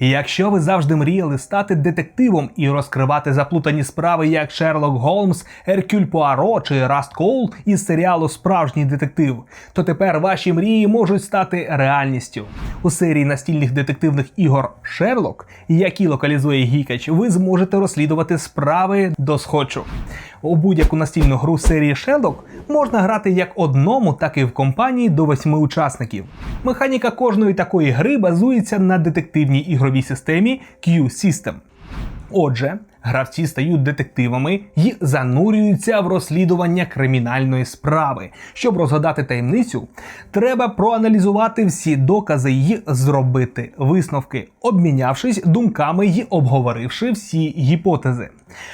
Якщо ви завжди мріяли стати детективом і розкривати заплутані справи, як Шерлок Голмс, Еркюль Пуаро чи Раст Коул із серіалу Справжній детектив, то тепер ваші мрії можуть стати реальністю. У серії настільних детективних ігор Шерлок, які локалізує Гікач, ви зможете розслідувати справи до схочу. У будь-яку настільну гру серії Шерлок можна грати як одному, так і в компанії до восьми учасників. Механіка кожної такої гри базується на детективній ігровій системі Q-System. Отже, гравці стають детективами і занурюються в розслідування кримінальної справи. Щоб розгадати таємницю, треба проаналізувати всі докази і зробити висновки, обмінявшись думками і обговоривши всі гіпотези.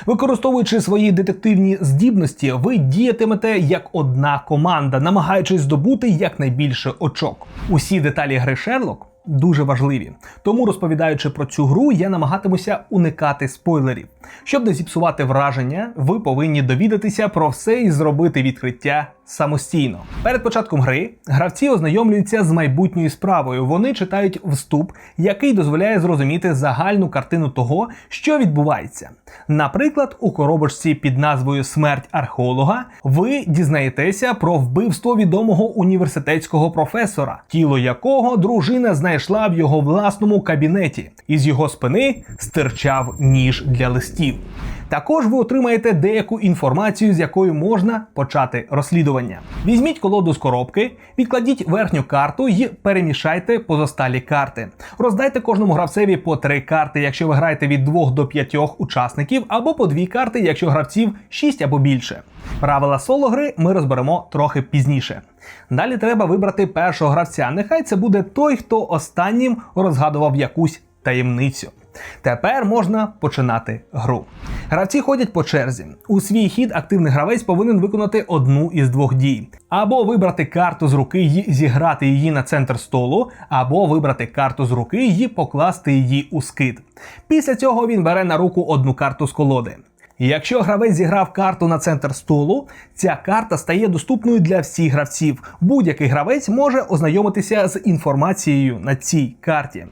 Використовуючи свої детективні здібності, ви діятимете як одна команда, намагаючись здобути якнайбільше очок. Усі деталі гри Шерлок дуже важливі. Тому, розповідаючи про цю гру, я намагатимуся уникати спойлерів. Щоб не зіпсувати враження, ви повинні довідатися про все і зробити відкриття самостійно. Перед початком гри гравці ознайомлюються з майбутньою справою. Вони читають вступ, який дозволяє зрозуміти загальну картину того, що відбувається. Наприклад, у коробочці під назвою Смерть археолога ви дізнаєтеся про вбивство відомого університетського професора, тіло якого дружина знайшла в його власному кабінеті. Із його спини стирчав ніж для листів. Також ви отримаєте деяку інформацію, з якою можна почати розслідування. Візьміть колоду з коробки, відкладіть верхню карту і перемішайте позосталі карти. Роздайте кожному гравцеві по три карти, якщо ви граєте від 2 до 5 учасників, або по дві карти, якщо гравців 6 або більше. Правила соло гри ми розберемо трохи пізніше. Далі треба вибрати першого гравця. Нехай це буде той, хто останнім розгадував якусь таємницю. Тепер можна починати гру. Гравці ходять по черзі. У свій хід активний гравець повинен виконати одну із двох дій: або вибрати карту з руки і зіграти її на центр столу, або вибрати карту з руки і покласти її у скид. Після цього він бере на руку одну карту з колоди. Якщо гравець зіграв карту на центр столу, ця карта стає доступною для всіх гравців. Будь-який гравець може ознайомитися з інформацією на цій карті.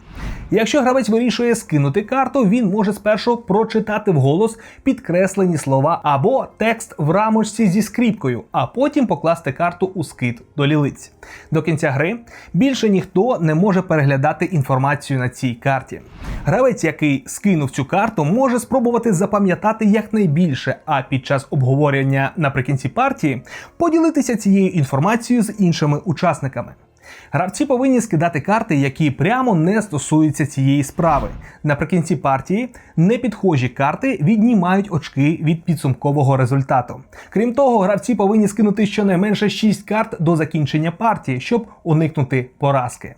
Якщо гравець вирішує скинути карту, він може спершу прочитати вголос підкреслені слова або текст в рамочці зі скріпкою, а потім покласти карту у скид до лілиць. До кінця гри більше ніхто не може переглядати інформацію на цій карті. Гравець, який скинув цю карту, може спробувати запам'ятати якнайбільше, а під час обговорення наприкінці партії поділитися цією інформацією з іншими учасниками. Гравці повинні скидати карти, які прямо не стосуються цієї справи. Наприкінці партії непідхожі карти віднімають очки від підсумкового результату. Крім того, гравці повинні скинути щонайменше 6 карт до закінчення партії, щоб уникнути поразки.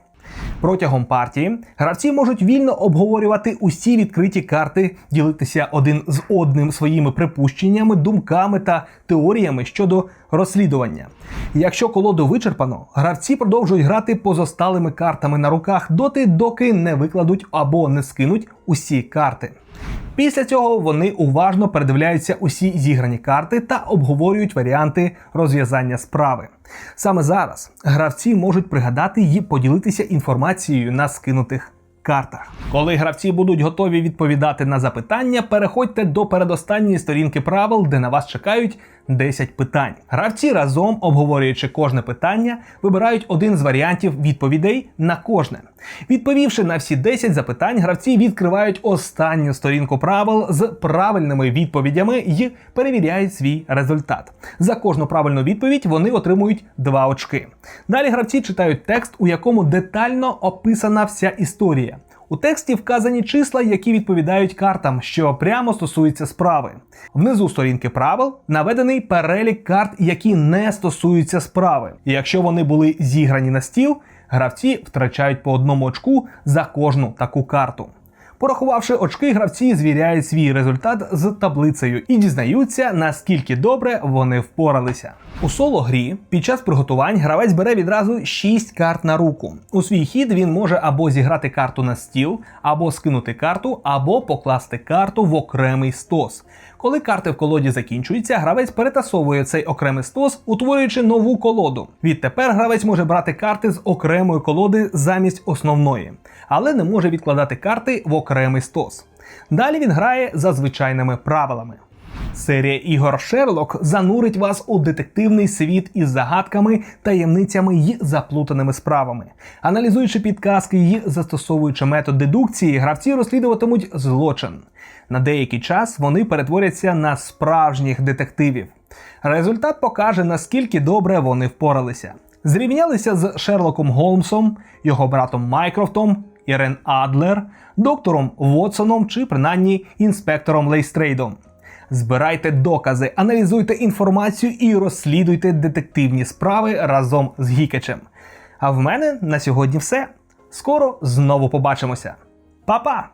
Протягом партії гравці можуть вільно обговорювати усі відкриті карти, ділитися один з одним своїми припущеннями, думками та теоріями щодо розслідування. Якщо колоду вичерпано, гравці продовжують грати позосталими картами на руках доти, доки не викладуть або не скинуть усі карти. Після цього вони уважно передивляються усі зіграні карти та обговорюють варіанти розв'язання справи. Саме зараз гравці можуть пригадати і поділитися інформацією на скинутих картах. Коли гравці будуть готові відповідати на запитання, переходьте до передостанньої сторінки правил, де на вас чекають 10 питань. Гравці разом, обговорюючи кожне питання, вибирають один з варіантів відповідей на кожне. Відповівши на всі 10 запитань, гравці відкривають останню сторінку правил з правильними відповідями і перевіряють свій результат. За кожну правильну відповідь вони отримують 2 очки. Далі гравці читають текст, у якому детально описана вся історія. У тексті вказані числа, які відповідають картам, що прямо стосуються справи. Внизу сторінки правил наведений перелік карт, які не стосуються справи. І якщо вони були зіграні на стіл, гравці втрачають по одному очку за кожну таку карту. Порахувавши очки, гравці звіряють свій результат з таблицею і дізнаються, наскільки добре вони впоралися. У соло грі під час приготувань гравець бере відразу 6 карт на руку. У свій хід він може або зіграти карту на стіл, або скинути карту, або покласти карту в окремий стос. Коли карти в колоді закінчуються, гравець перетасовує цей окремий стос, утворюючи нову колоду. Відтепер гравець може брати карти з окремої колоди замість основної, але не може відкладати карти в окремий стос. Далі він грає за звичайними правилами. Серія ігор Шерлок занурить вас у детективний світ із загадками, таємницями й заплутаними справами. Аналізуючи підказки й застосовуючи метод дедукції, гравці розслідуватимуть злочин. На деякий час вони перетворяться на справжніх детективів. Результат покаже, наскільки добре вони впоралися. Зрівнялися з Шерлоком Голмсом, його братом Майкрофтом, Ірен Адлер, доктором Вотсоном чи принаймні інспектором Лейстрейдом. Збирайте докази, аналізуйте інформацію і розслідуйте детективні справи разом з Гікачем. А в мене на сьогодні все. Скоро знову побачимося. Па-па!